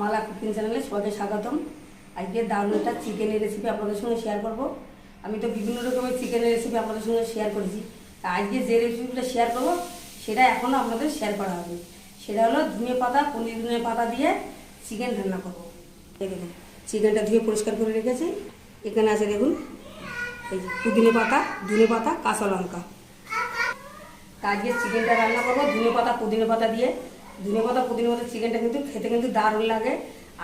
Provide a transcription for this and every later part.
মালা cooking চ্যানেলে সবাইকে স্বাগতম। আজকে দারুণ একটা চিকেনের রেসিপি আপনাদের সঙ্গে শেয়ার করব। আমি তো বিভিন্ন রকমের চিকেনের রেসিপি আপনাদের সঙ্গে শেয়ার করেছি। তা আজকে যে রেসিপিটা শেয়ার করব, সেটা এখনও আপনাদের শেয়ার করা হবে সেটা হলো ধনে পাতা, পনির ধনে পাতা দিয়ে চিকেন রান্না করব। দেখুন চিকেনটা ধুয়ে পরিষ্কার করে রেখেছি। এখানে আছে দেখুন, এই পুদিনে পাতা, ধনে পাতা, কাঁচা লঙ্কা। তা আজকে চিকেনটা রান্না করব ধনে পাতা, পুদিনে পাতা দিয়ে। ধনে পাতা পুদিনে পাতা চিকেনটা কিন্তু খেতে কিন্তু দারুণ লাগে।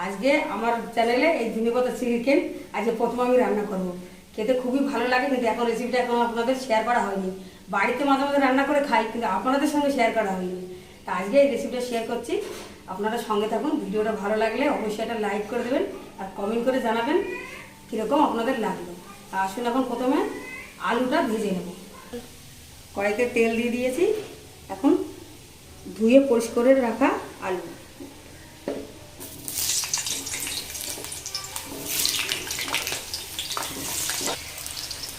আজকে আমার চ্যানেলে এই ধনে পাতা চিকেন আজকে প্রথম আমি রান্না করব। খেতে খুবই ভালো লাগে, কিন্তু এখন রেসিপিটা এখন আপনাদের শেয়ার করা হয়নি। বাড়িতে মাঝে মাঝে রান্না করে খাই, কিন্তু আপনাদের সঙ্গে শেয়ার করা হয়নি। তা আজকে এই রেসিপিটা শেয়ার করছি। আপনারা সঙ্গে থাকুন, ভিডিওটা ভালো লাগলে অবশ্যই একটা লাইক করে দেবেন আর কমেন্ট করে জানাবেন কীরকম আপনাদের লাগল। তা আসুন এখন প্রথমে আলুটা ভেজে নেব। কড়াইতে তেল দিয়ে দিয়েছি। এখন ধুয়ে পরিষ্কার করে রাখা আলু।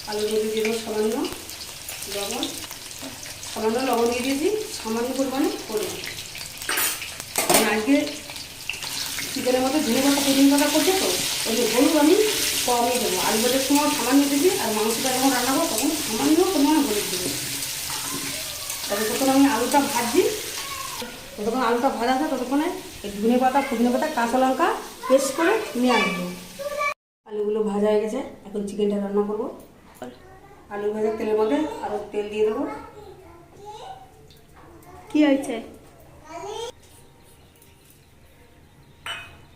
আলু দিয়ে দেবো সামান্য লবণ। সামান্য লবণ দিয়ে দিয়েছি, সামান্য পরিমাণে পরিমাণ আজকে চিকেনের মধ্যে ধনে পাতা, পুদিন পাতা করছে তো, ওই যে হলুদ আমি কমই দেবো। আলু ভাজার সময় সামান্য দিবি আর মাংসটা যখন রান্না করব তখন সামান্য পরিমাণে হলুদ দেবো। তবে যখন আমি আলুটা ভাজছি। যতক্ষণ আলুটা ভাজা আছে ততক্ষণে ধনে পাতা পুদিনা পাতা কাঁচা লঙ্কা পেস্ট করে নিয়ে আসব। আলুগুলো ভাজা হয়ে গেছে এখন চিকেনটা রান্না করব। আলু ভাজা তেলের মধ্যে আরও তেল দিয়ে দেবো। কি হয়েছে?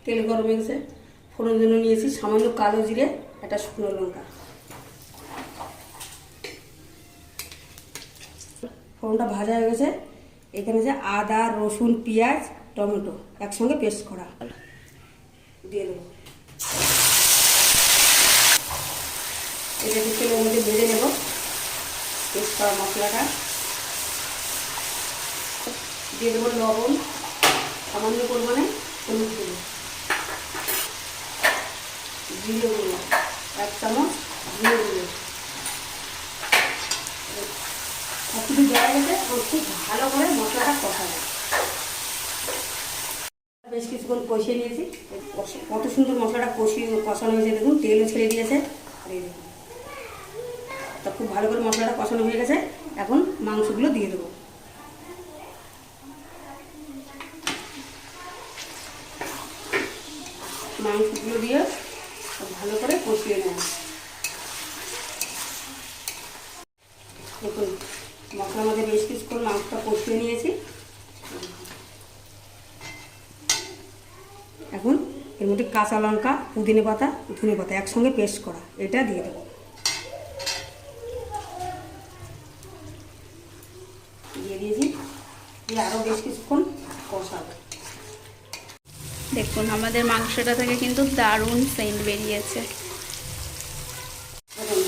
তেল গরম হয়ে গেছে। ফোড়ন জন্য নিয়েছি সামান্য কালো জিরে একটা শুকনো লঙ্কা। ফোড়নটা ভাজা হয়ে গেছে। এখানে যে আদা, রসুন, পেঁয়াজ, টমেটো একসঙ্গে পেস্ট করা। দিয়ে দেবো। এটা তেলের মধ্যে ভেজে নেব। পেস্ট করা মশলাটা। দিয়ে দেবো লবণ। সামান্য পরিমাণে হলুদ গুঁড়ো। জিরে গুঁড়ো। এক চামচ জিরে গুঁড়ো। কিছু দেওয়া গেছে খুব ভালো করে মশলাটা কষাবো বেশ কিছুক্ষণ কষিয়ে নিয়েছি। কত সুন্দর মশলাটা কষিয়ে কষানো হয়েছে, দেখুন, তেলও ছেড়ে দিয়েছে। আর তা খুব ভালো করে মশলাটা কষানো হয়ে গেছে। এখন মাংসগুলো দিয়ে দেবো। মাংসগুলো দিয়ে ভালো করে কষিয়ে নেব। দেখুন মশলার মধ্যে বেশ কিছুক্ষণ মাংসটা কষিয়ে নিয়েছি। এখন এর মধ্যে কাঁচা লঙ্কা পুদিনে পাতা ধনে পাতা একসঙ্গে পেস্ট করা। এটা দিয়ে দেবো। দিয়ে দিয়েছি। দিয়ে আরও বেশ কিছুক্ষণ কষাবো। দেখুন আমাদের মাংসটা থেকে কিন্তু দারুণ সেন্ট বেরিয়েছে।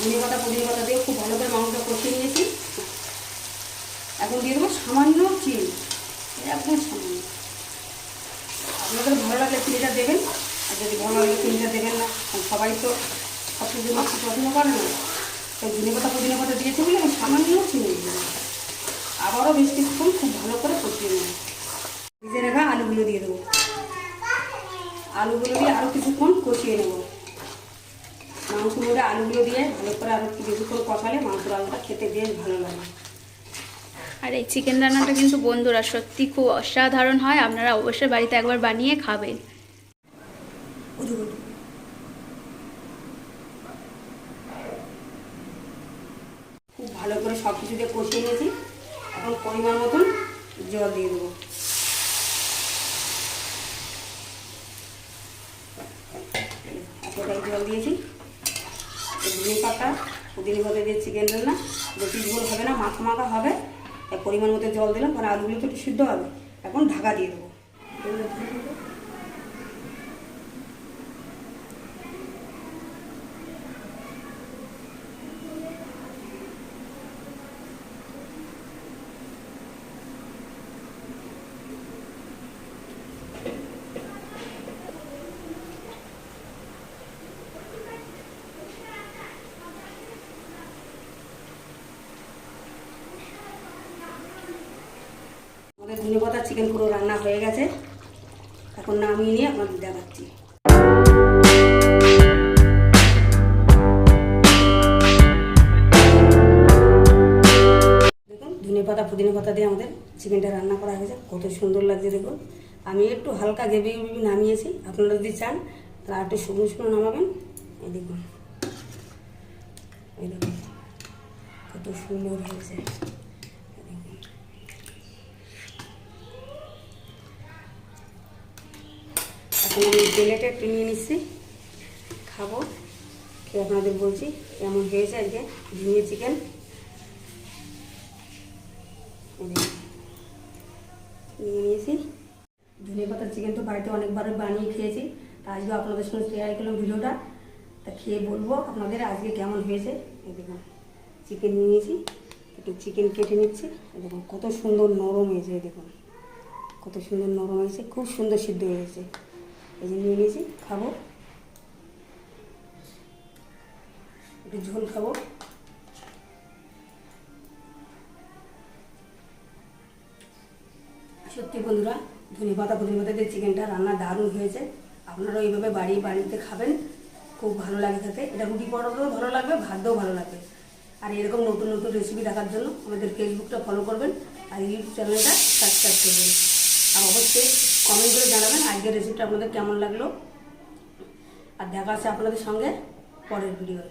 ধনে পাতা পুদিনে পাতা দিয়ে খুব ভালো করে মাংসটা কষিয়ে নিয়েছি এখন দিয়ে দেবো সামান্য চিনি। একদম সামান্য। আপনাদের ভালো লাগলে চিনিটা দেবেন। আর যদি ভালো লাগে চিনিটা দেবেন না সবাই তো সব মাছ পছন্দ করে না। তাই ধনে পাতা, পুদিনে পাতা দিয়েছে বলে আমি সামান্য চিনি দেবো আবারও বেশ কিছুক্ষণ খুব ভালো করে কষিয়ে নেব। ভিজে রাখা আলুগুলো দিয়ে দেবো। আলুগুলো দিয়ে আরও কিছুক্ষণ কষিয়ে নেব। মাংস মধ্যে আলুগুলো দিয়ে ভালো করে আরও একটু বেশিক্ষণ কষালে মাংসের আলুটা খেতে বেশ ভালো লাগে। আর এই চিকেন রান্নাটা কিন্তু বন্ধুরা সত্যি খুব অসাধারণ হয়। আপনারা অবশ্যই বাড়িতে একবার বানিয়ে খাবেন। খুব ভালো করে সব কিছু দিয়ে কষিয়ে নিয়েছি। এখন পরিমাণ মতন জল দিয়ে দেবো। এতটাই জল দিয়েছি। ধনে পাতা, পুদিনে পাতা দিয়ে চিকেন রান্না। বেশি ঝোল হবে না, মাখা মাখা হবে। পরিমাণ মতো জল দিলাম কারণ আলুগুলো তো একটু সিদ্ধ হবে। এখন ঢাকা দিয়ে দেবো। পাতা চিকেন পুরো রান্না হয়ে গেছে। এখন নামিয়ে নিয়ে আপনাদের দেখাচ্ছি। দেখুন, ধনে পাতা, পুদিনা পাতা দিয়ে আমাদের চিকেনটা রান্না করা হয়েছে। কত সুন্দর লাগছে দেখুন। আমি একটু হালকা গ্রেভি গ্রেভি নামিয়েছি। আপনারা যদি চান, তাহলে একটু শুকনো শুকনো নামাবেন। এই দেখুন। এই দেখুন, কত সুন্দর হয়েছে এই দেখুন। এখন আমি প্লেটে একটু নিয়ে নিচ্ছি খাব। খেয়ে আপনাদের বলছি, কেমন হয়েছে আজকে ঝিঙে চিকেন নিয়ে নিয়েছি ধনে পাতার চিকেন তো বাড়িতে অনেকবার বানিয়ে খেয়েছি। তা আজকে আপনাদের সঙ্গে শেয়ার করলাম ভিডিওটা। তা খেয়ে বলব আপনাদের আজকে কেমন হয়েছে। দেখুন চিকেন নিয়ে নিয়েছি একটু চিকেন কেটে নিচ্ছি। দেখুন, কত সুন্দর নরম হয়েছে দেখুন। কত সুন্দর নরম হয়েছে, খুব সুন্দর সিদ্ধ হয়েছে। এই যে নিয়ে নিয়েছি, খাব। একটু ঝোল খাব। সত্যি বন্ধুরা, ধনে পাতা পুদিনা পাতা দিয়ে চিকেনটা রান্না দারুণ হয়েছে। আপনারা এইভাবে বাড়ি, বাড়িতে খাবেন। খুব ভালো লাগে খেতে। এটা রুটি পরোটাও ভালো লাগবে, ভাতও ভালো লাগবে। আর এরকম নতুন নতুন রেসিপি দেখার জন্য আমাদের ফেসবুকটা ফলো করবেন আর ইউটিউব চ্যানেলটা সাবস্ক্রাইব করবেন। আর অবশ্যই কমেন্ট করে জানাবেন, আজকের রেসিপিটা আপনাদের কেমন লাগল? আর দেখা আছে আপনাদের সঙ্গে পরের ভিডিওয়